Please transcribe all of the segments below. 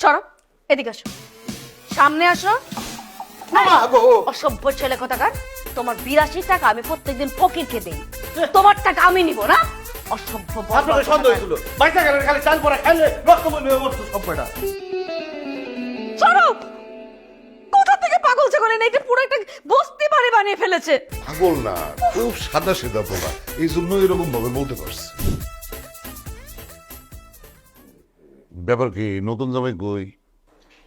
চলো এদিকে আসো। সামনে আসো। অসভ্য ছেলে কোথাকার? তোমার বিরাশি টাকা আমি প্রত্যেকদিন ফকিরকে দিই। তোমার টাকা আমি নিব না? অসভ্য বর্বর সন্দেহ ছিল বাইসা গেলেন খালি চাল পরা খেলে রক্ত বলবে মরতো সব কয়টা কোথা থেকে পাগল ছাগল এনে এটা পুরো একটা বস্তি বাড়ি বানিয়ে ফেলেছে? পাগল না খুব সাদা পোলা এই জন্য এরকম ভাবে বলতে পারছি। ব্যাপার কি নতুন জামাই কই?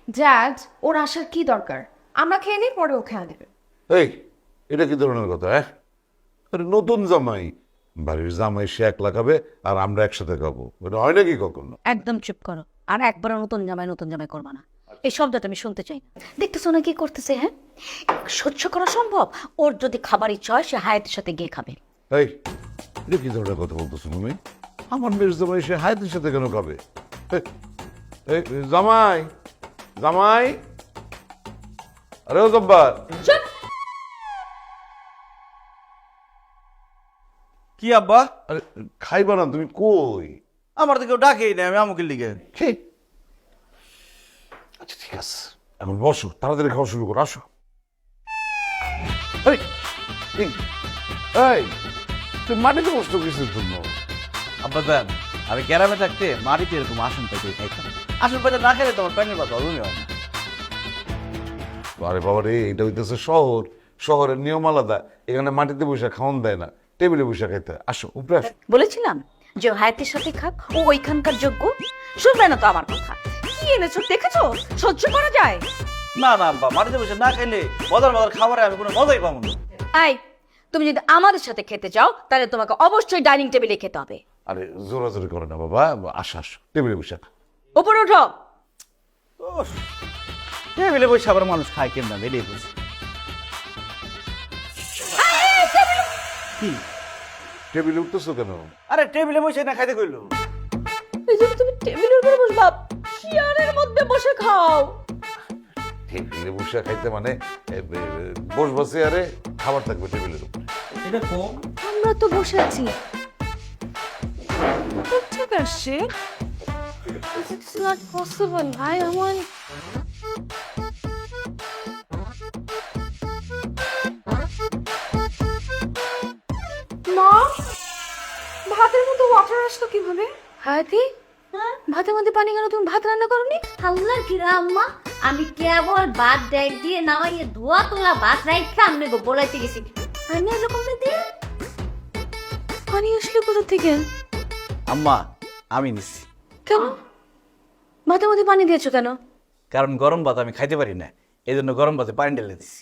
ড্যাড ওর আসার কি দরকার? আমরা খেয়ে নিই পরে ও খেয়ে দেবে এই এটা কি ধরনের কথা হ্যাঁ? আরে নতুন জামাই। বাড়ির জামাই সে একলা খাবে আর আমরা একসাথে খাব। এটা হয় নাকি কখনো? একদম চুপ করো। আর একবার নতুন জামাই নতুন জামাই করবা না। এই শব্দটা আমি শুনতে চাই। দেখতেছো না কি করতেছে হ্যাঁ? সহ্য করা সম্ভব? ওর যদি খাবার ইচ্ছা হয় সে হায়াতের সাথে গিয়ে খাবে। এই এটা কি ধরনের কথা বলতেছো তুমি? আমার মেয়ের জামাই সে হায়াতের সাথে কেন খাবে? জামাই জামাই আরে ও জব্বার কি আব্বা? আরে খাইবা না তুমি কই? আমার তো কেউ ডাকেই না আমি আমুকের লিগে। আচ্ছা ঠিক আছে। এখন বসো তাড়াতাড়ি খাওয়া শুরু করো আসো। এই, এই, এই তুই মাটিতে বসতো কিসের জন্য? আব্বা জান আমি গ্রামে থাকতে মাটিতে এরকম আসন পাইতে খাইতাম আসন পাইতে না খেলে তোমার প্যানের পাতা অরুণই হয় না আরে বাবা রে এটা হইতেছে শহর। শহরের নিয়ম আলাদা। এখানে মাটিতে বসে খাওয়ান দেয় না টেবিলে বসে খাইতে হয়। আসো উপরে আসো। বলেছিলাম যে হায়াতের সাথে খাক ও ওইখানকার যোগ্য। শুনবে না তো আমার কথা। কি এনেছো দেখেছ? সহ্য করা যায়। না না আব্বা মাটিতে বসে না খাইলে মজার মজার খাবারে আমি কোনো মজাই পাবো না। আই তুমি যদি আমাদের সাথে খেতে চাও তাহলে তোমাকে অবশ্যই ডাইনিং টেবিলে খেতে হবে। আরে জোরাজোরি করে না বাবা আসো আসো। টেবিলে বসে। উপরে ওঠো। টেবিলে বসে আবার মানুষ খায় কেমন বেরিয়ে বসে কি টেবিলে উঠতেছো কেন? আরে টেবিলে বসে না খাইতে কইলো। এই জন্য তুমি টেবিলের উপরে বসবা চেয়ারের মধ্যে বসে খাও। টেবিলে বসে খাইতে মানে বসবা চেয়ারে খাবার থাকবে টেবিলের উপরে। এটা কম? আমরা তো বসে আছি। ঠিক আসছে? It's not possible, ভাই আমার মা ভাতের মধ্যে ওয়াটার আসলো কীভাবে? হাতি ভাতের মধ্যে পানি কেন তুমি ভাত রান্না করনি? আল্লাহ কিরা আম্মা আমি কেবল ভাত ডাইক দিয়ে নামাইয়ে ধোয়া তোলা ভাত রাইখা আমি গো বলাইতে গেছি। আমি এরকম দিয়ে? পানি আসলে কোথা থেকে? আম্মা আমি নিছি। কেন? ভাতের মধ্যে পানি দিয়েছ কেন? কারণ গরম ভাত আমি খাইতে পারি না এই জন্য গরম ভাতে পানি ঢেলে দিছি।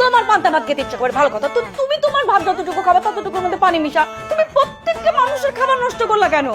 তোমার পান্তা ভাত খেতে ইচ্ছা করে ভালো কথা। তুমি তোমার ভাত যতটুকু খাবার ততটুকুর মধ্যে পানি মিশা। তুমি প্রত্যেকটা মানুষের খাবার নষ্ট করলা কেন?